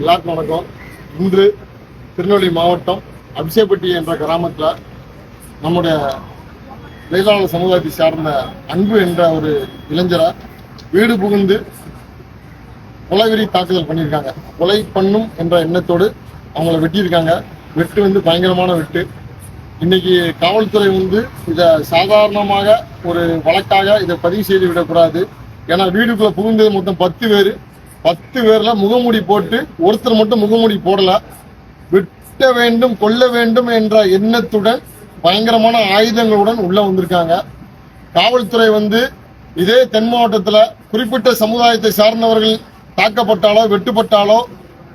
எல்லாருக்கும் வணக்கம். இன்று திருநெல்வேலி மாவட்டம் அபிஷேபட்டி என்ற கிராமத்தில் நம்முடைய தொழிலாளர் சமுதாயத்தை சார்ந்த அன்பு என்ற ஒரு இளைஞரை வீடு புகுந்து கொலைவெறி தாக்குதல் பண்ணியிருக்காங்க. கொலை பண்ணும் என்ற எண்ணத்தோடு அவங்கள வெட்டியிருக்காங்க. வெட்டு வந்து பயங்கரமான வெட்டு. இன்னைக்கு காவல்துறை வந்து இதை சாதாரணமாக ஒரு வழக்காக இதை பதிவு செய்து விடக்கூடாது. ஏன்னா வீடுக்குள்ள புகுந்தது மொத்தம் பத்து பேர். பத்து பேர்ல முகமூடி போட்டு ஒருத்தர் மட்டும் முகமூடி போடல. வெட்ட வேண்டும் கொல்ல வேண்டும் என்ற எண்ணத்துடன் பயங்கரமான ஆயுதங்களுடன் உள்ள வந்திருக்காங்க. காவல்துறை வந்து இதே தென் மாவட்டத்தில் குறிப்பிட்ட சமுதாயத்தை சார்ந்தவர்கள் தாக்கப்பட்டாலோ வெட்டுப்பட்டாலோ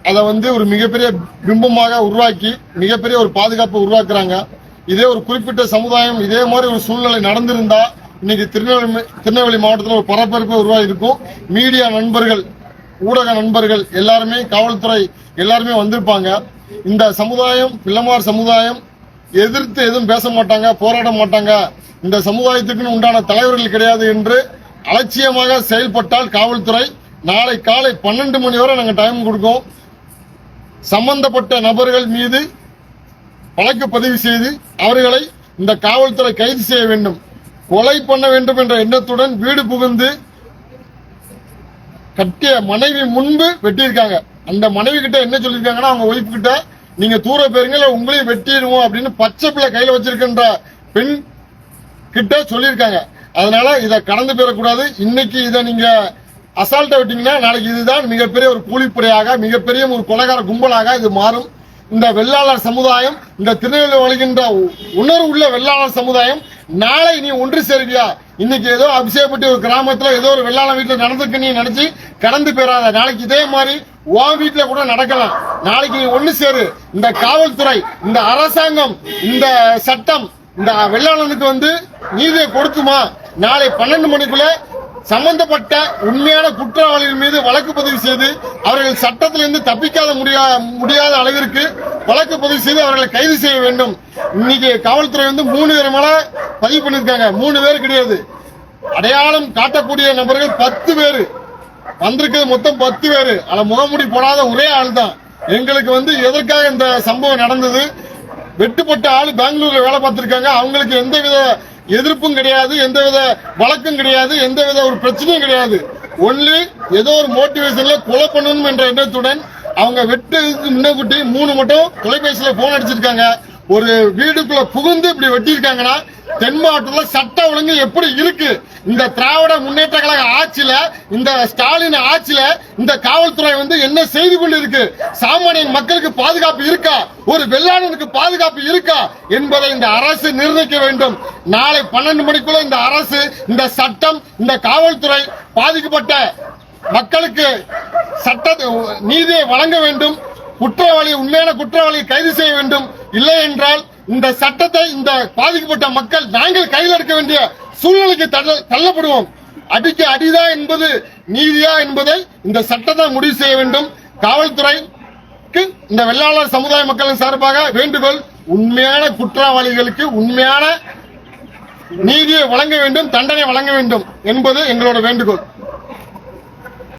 அதை வந்து ஒரு மிகப்பெரிய பிம்பமாக உருவாக்கி மிகப்பெரிய ஒரு பாதுகாப்பை உருவாக்குறாங்க. இதே ஒரு குறிப்பிட்ட சமுதாயம் இதே மாதிரி ஒரு சூழ்நிலை நடந்திருந்தா இன்னைக்கு திருநெல்வேலி திருநெல்வேலி மாவட்டத்தில் ஒரு பரபரப்பு உருவாகி இருக்கும் மீடியா நண்பர்கள் ஊடக நண்பர்கள் எல்லாருமே காவல்துறை எல்லாருமே வந்திருப்பாங்க. இந்த சமுதாயம் பிள்ளமார் சமுதாயம் எதிர்த்து எதுவும் பேச மாட்டாங்க போராட மாட்டாங்க. இந்த சமுதாயத்துக்குன்னு உண்டான தலைவர்கள் கிடையாது என்று அலட்சியமாக செயல்பட்டால் காவல்துறை நாளை காலை பன்னெண்டு மணி வரை நாங்கள் டைம் கொடுக்கோம். சம்பந்தப்பட்ட நபர்கள் மீது வழக்கு பதிவு செய்து அவர்களை இந்த காவல்துறை கைது செய்ய வேண்டும். கொலை பண்ண வேண்டும் என்ற எண்ணத்துடன் வீடு புகுந்து கட்டிய மனைவி முன்பு வெட்டியிருக்காங்க. அந்த மனைவி கிட்ட என்ன சொல்லியிருக்காங்கன்னா அவங்க ஒய்ஃப் கிட்ட நீங்க தூர போயிருங்க இல்ல உங்களையும் வெட்டிடுவோம் அப்படின்னு பச்சை பிள்ளை கையில வச்சிருக்கின்ற பெண் கிட்ட சொல்லியிருக்காங்க. அதனால இதை கடந்து போயிடக்கூடாது. இன்னைக்கு இதை நீங்க அசால்ட்டா விட்டீங்கன்னா நாளைக்கு இதுதான் மிகப்பெரிய ஒரு கூலிப்படையாக மிகப்பெரிய ஒரு கொலகார கும்பலாக இது மாறும். இந்த வெள்ளாளர் சமுதாயம் இந்த திருநெல்வேலி வழிகின்ற உணர்வு உள்ள வெள்ளாளர் சமுதாயம் நாளை நீ ஒன்று சேருவியா? இன்னைக்கு ஏதோ அபிஷேகப்பட்டு ஒரு கிராமத்துல ஏதோ ஒரு வெள்ளாள வீட்டுல நடந்திருக்கு நீ நினைச்சு கடந்து போயிடாத நாளைக்கு இதே மாதிரி உன் வீட்டுல கூட நடக்கலாம். நாளைக்கு நீ ஒண்ணு சேரு. இந்த காவல்துறை இந்த அரசாங்கம் இந்த சட்டம் இந்த வெள்ளாளனுக்கு வந்து நீதியை கொடுக்குமா? நாளை பன்னெண்டு மணிக்குள்ள சம்பந்தப்பட்ட உண்மையான குற்றவாளிகள் மீது வழக்கு பதிவு செய்து அவர்கள் சட்டத்திலிருந்து தப்பிக்காத முடியா முடியாத அளவிற்கு வழக்கு பதிவு செய்து அவர்களை கைது செய்ய வேண்டும். இன்னைக்கு காவல்துறை வந்து மூணு பேர் மேல பதிவு பண்ணிருக்காங்க. மூணு பேர் கிடையாது. அடையாளம் காட்டக்கூடிய நபர்கள் பத்து பேர். வந்திருக்கிறது மொத்தம் பத்து பேர். அதுல முகமுடி போடாத ஒரே ஆள் தான் எங்களுக்கு வந்து எதற்காக இந்த சம்பவம் நடந்தது? வெட்டுப்பட்ட ஆள் பெங்களூர்ல வேலை பார்த்திருக்காங்க. அவங்களுக்கு எந்தவித எதிர்ப்பும் கிடையாது எந்தவித வழக்கும் கிடையாது எந்தவித ஒரு பிரச்சனையும் கிடையாது. ஒன்லி ஏதோ ஒரு மோட்டிவேஷன்ல கொலை பண்ணணும் என்ற எண்ணத்துடன் அவங்க வெட்டுக்கு முன்னகுட்டி மூணு மட்டும் தொலைபேசியில போன் அடிச்சிருக்காங்க. ஒரு வீடுக்குள்ள புகுந்து இப்படி வெட்டியிருக்காங்கன்னா தென் மாவட்டத்தில் சட்ட ஒழுங்கு எப்படி இருக்கு? இந்த திராவிட முன்னேற்ற கழக ஆட்சியில இந்த ஸ்டாலின் ஆட்சியில இந்த காவல்துறை வந்து என்ன செய்து கொண்டு இருக்கு சாமானிய மக்களுக்கு பாதுகாப்பு இருக்கா? ஒரு வெள்ளாளனுக்கு பாதுகாப்பு இருக்கா? என்பதை இந்த அரசு நிர்ணயிக்க வேண்டும். நாளை பன்னெண்டு மணிக்குள்ள இந்த அரசு இந்த சட்டம் இந்த காவல்துறை பாதிக்கப்பட்ட மக்களுக்கு சட்ட நீதியை வழங்க வேண்டும். குற்றவாளி உண்மையான குற்றவாளியை கைது செய்ய வேண்டும். இல்லை என்றால் இந்த சட்டத்தை இந்த பாதிக்கப்பட்ட மக்கள் நாங்கள் கையில் எடுக்க வேண்டிய சூழ்நிலைக்கு தள்ள- தள்ளப்படுவோம். அடிக்க அடிதா என்பது நீதியா என்பதை இந்த சட்டத்தை முடிவு செய்ய வேண்டும். காவல்துறைக்கு இந்த வெள்ளாளர் சமுதாய மக்களின் சார்பாக வேண்டுகோள் உண்மையான குற்றவாளிகளுக்கு உண்மையான நீதியை வழங்க வேண்டும் தண்டனை வழங்க வேண்டும் என்பது எங்களோட வேண்டுகோள்.